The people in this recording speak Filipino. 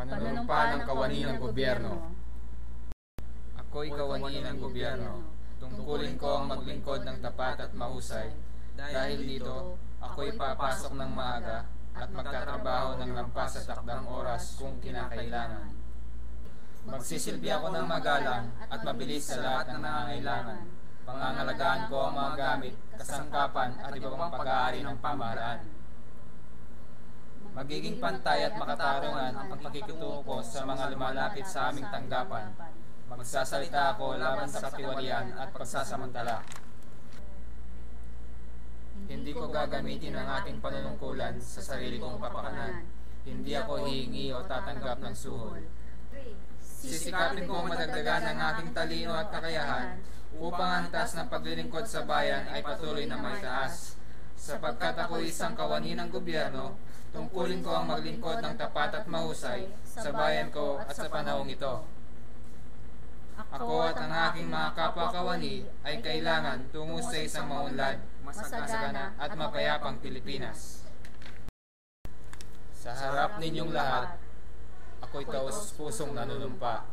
Panunumpa ng kawani ng gobyerno. Ako'y kawani ng gobyerno. Tungkulin ko ang maglingkod ng tapat at mahusay. Dahil dito, ako'y papasok ng maaga at magtatrabaho ng lampas sa takdang oras kung kinakailangan. Magsisilbi ako ng magalang at mabilis sa lahat ng nangangailangan. Pangangalagaan ko ang mga gamit, kasangkapan at iba pang pag-aari ng pamahalaan. Magiging pantay at makatarungan ang pagpakikitungo ko sa mga lumalapit sa aming tanggapan. Magsasalita ako laban sa katiwalian at pagsasamantala. Hindi ko gagamitin ang aking panunungkulan sa sarili kong kapakanan. Hindi ako hihingi o tatanggap ng suhol. Sisikapin ko madagdagan ang aking talino at kakayahan upang ang taas ng paglilingkod sa bayan ay patuloy na may taas. Sapagkat ako isang kawani ng gobyerno, tungkulin ko ang maglingkod ng tapat at mahusay sa bayan ko at sa panahong ito. Ako at ang aking mga kapwa-kawani ay kailangan tungo sa isang maunlad, masagana at mapayapang Pilipinas. Sa harap ninyong lahat, ako'y taos pusong nanunumpa